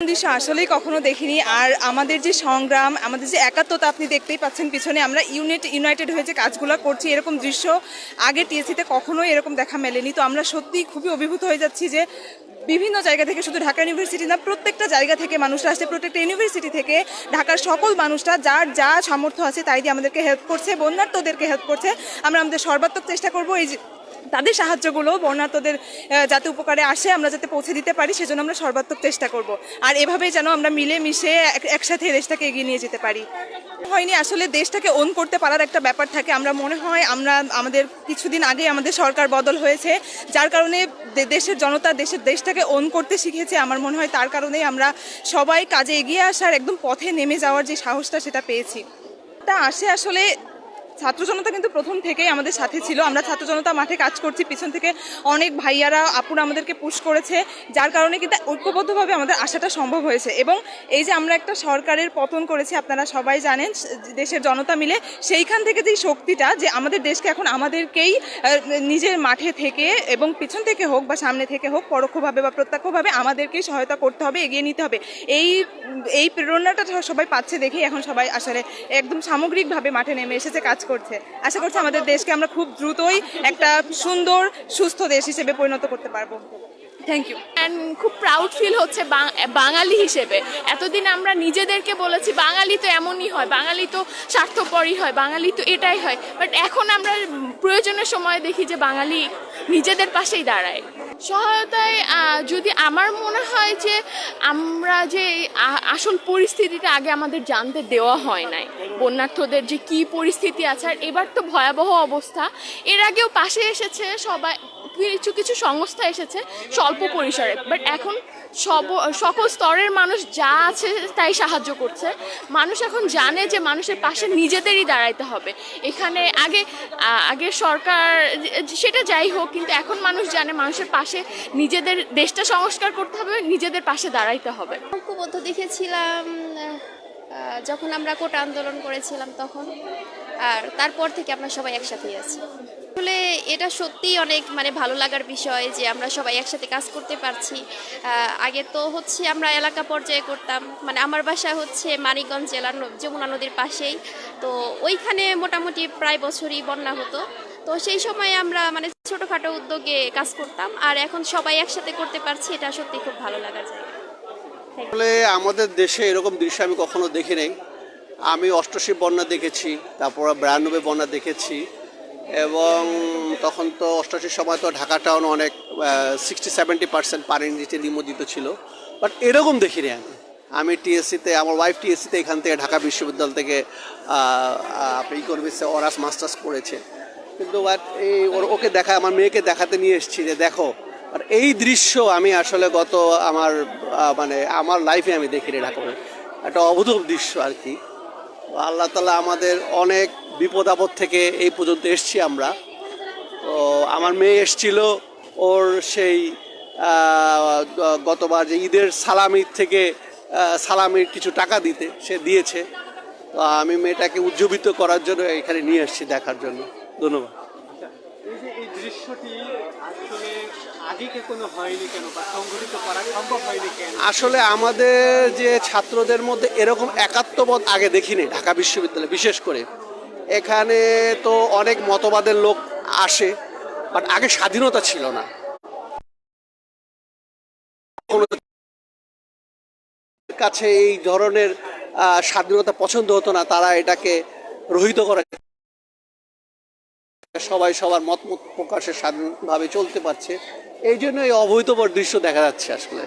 দৃশ্য আসলেই কখনো দেখিনি। আর আমাদের যে সংগ্রাম, আমাদের যে একাত্মতা আপনি দেখতেই পাচ্ছেন, পিছনে আমরা ইউনিট ইউনাইটেড হয়ে যে কাজগুলো করছি, এরকম দৃশ্য আগে টিএসিতে কখনোই এরকম দেখা মেলেনি। তো আমরা সত্যিই খুবই অভিভূত হয়ে যাচ্ছি যে বিভিন্ন জায়গা থেকে, শুধু ঢাকা ইউনিভার্সিটি না, প্রত্যেকটা জায়গা থেকে মানুষরা আসছে, প্রত্যেকটা ইউনিভার্সিটি থেকে ঢাকার সকল মানুষরা যার যা সামর্থ্য আছে তাই দিয়ে আমাদেরকে হেল্প করছে বন্যার্থদেরকে হেল্প করছে। আমরা আমাদের সর্বাত্মক চেষ্টা করব এই তাদের সাহায্যগুলো বন্যার্থদের আহ, যাতে উপকারে আসে আমরা যাতে পৌঁছে দিতে পারি সেজন্য আমরা সর্বাত্মক চেষ্টা করব। আর এভাবেই যেন আমরা মিলে মিশে এক- একসাথে দেশটাকে এগিয়ে নিয়ে যেতে পারি। হয়নি আসলে দেশটাকে ওন করতে পারার একটা ব্যাপার থাকে। আমরা মনে হয় আমরা আমাদের কিছুদিন আগে আমাদের সরকার বদল হয়েছে। যার কারণে দেশের জনতা দেশের দেশটাকে ওন করতে শিখেছে। আমার মনে হয় তার কারণেই আমরা সবাই কাজে এগিয়ে আসার একদম পথে নেমে যাওয়ার যে সাহসটা সেটা পেয়েছি। তা আসে আসলে ছাত্র জনতা কিন্তু প্রথম থেকেই আমাদের সাথে ছিল। আমরা ছাত্র জনতা মাঠে কাজ করছি। পিছন থেকে অনেক ভাইয়ারা আপুরা আমাদেরকে পুশ করেছে। যার কারণে কিন্তু ঐক্যবদ্ধভাবে আমাদের আসাটা সম্ভব হয়েছে। এবং এই যে আমরা একটা সরকারের পতন করেছি, আপনারা সবাই জানেন, দেশের জনতা মিলে সেইখান থেকে যে শক্তিটা, যে আমাদের দেশকে এখন আমাদেরকেই নিজের মাঠে থেকে এবং পিছন থেকে হোক বা সামনে থেকে হোক, পরোক্ষভাবে বা প্রত্যক্ষভাবে আমাদেরকেই সহায়তা করতে হবে, এগিয়ে নিতে হবে। এই এই প্রেরণাটা সবাই পাচ্ছে দেখেই এখন সবাই আসলে একদম সামগ্রিকভাবে মাঠে নেমে এসেছে কাজ করছে। আশা করছি আমাদের দেশকে আমরা খুব দ্রুতই একটা সুন্দর, সুস্থ দেশ হিসেবে পরিণত করতে পারব। থ্যাংক ইউ অ্যান্ড খুব প্রাউড ফিল হচ্ছে বাঙালি হিসেবে। এতদিন আমরা নিজেদেরকে বলেছি, বাঙালি তো এমনই হয়, বাঙালি তো স্বার্থপরই হয়, বাঙালি তো এটাই হয়। বাট এখন আমরা প্রয়োজনের সময় দেখি যে বাঙালি নিজেদের পাশেই দাঁড়ায়। সহায়তায় যদি আমার মনে হয় যে আমরা যে আসল পরিস্থিতিটা আগে আমাদের জানতে দেওয়া হয় নাই। বন্যার্থদের যে কি পরিস্থিতি আছে, আর এবার তো ভয়াবহ অবস্থা। এর আগেও পাশে এসেছে সবাই কিছু কিছু সংস্থা এসেছে স্বল্প পরিসরে বাট এখন সব, সকল স্তরের মানুষ যা আছে তাই সাহায্য করছে। মানুষ এখন জানে যে মানুষের পাশে নিজেদেরই দাঁড়াইতে হবে। এখানে আগে আগে সরকার, সেটা যাই হোক, কিন্তু এখন মানুষ জানে মানুষের পাশে নিজেদের দেশটা সংস্কার করতে হবে, নিজেদের পাশে দাঁড়াইতে হবে। ঐক্যবদ্ধ দেখেছিলাম যখন আমরা কোটা আন্দোলন করেছিলাম তখন, আর তারপর থেকে আমরা সবাই একসাথেই আছি। এটা সত্যিই অনেক মানে ভালো লাগার বিষয় যে আমরা সবাই একসাথে কাজ করতে পারছি। আগে তো হচ্ছে আমরা এলাকা পর্যায়ে করতাম। মানে আমার বাসা হচ্ছে মানিকগঞ্জ জেলার যমুনা নদীর পাশেই। তো ওইখানে মোটামুটি প্রায় বছরই বন্যা হতো। তো সেই সময় আমরা মানে ছোটোখাটো উদ্যোগে কাজ করতাম। আর এখন সবাই একসাথে করতে পারছি, এটা সত্যি খুব ভালো লাগার জায়গা। আসলে আমাদের দেশে এরকম দৃশ্য আমি কখনো দেখি নাই। আমি অষ্টশী বন্যা দেখেছি, তারপর বিরানব্বই বন্যা দেখেছি। এবং তখন তো অষ্টআশির সময় তো ঢাকা টাউন অনেক সিক্সটি সেভেন্টি পার্সেন্ট পানির নিচে নিমজ্জিত ছিল। বাট এরকম দেখিনি আমি। আমি টিএসসিতে আমার ওয়াইফ টিএসসিতে এখান থেকে ঢাকা বিশ্ববিদ্যালয় থেকে ইকোনমিক্সে অনার্স মাস্টার্স করেছে। কিন্তু বাট এই ওকে দেখা, আমার মেয়েকে দেখাতে নিয়ে এসেছি যে দেখো, আর এই দৃশ্য আমি আসলে গত আমার মানে আমার লাইফে আমি দেখিনি ঢাকা, একটা অভূতপূর্ব দৃশ্য আর কি। আল্লাহ তালা আমাদের অনেক বিপদ আপদ থেকে এই পর্যন্ত এসছি আমরা। তো আমার মেয়ে এসছিল ওর সেই গতবার যে ঈদের সালামির থেকে সালামির কিছু টাকা দিতে সে দিয়েছে। তো আমি মেয়েটাকে উজ্জীবিত করার জন্য এখানে নিয়ে এসেছি দেখার জন্য। ধন্যবাদ। এই দৃশ্যটি আসলে আগে কোনো হয়নি কেন বা সংঘটিত করা সম্ভব হয়নি কেন? আসলে আমাদের যে ছাত্রদের মধ্যে এরকম একাত্মবোধ আগে দেখিনি ঢাকা বিশ্ববিদ্যালয়ে বিশেষ করে। এখানে তো অনেক মতবাদের লোক আসে বাট আগে স্বাধীনতা ছিল না। কাছে এই ধরনের স্বাধীনতা পছন্দ হতো না, তারা এটাকে রহিত করে সবাই সবার মত প্রকাশে স্বাধীনভাবে চলতে পারছে। এই জন্য এই অবৈধ দৃশ্য দেখা যাচ্ছে আসলে।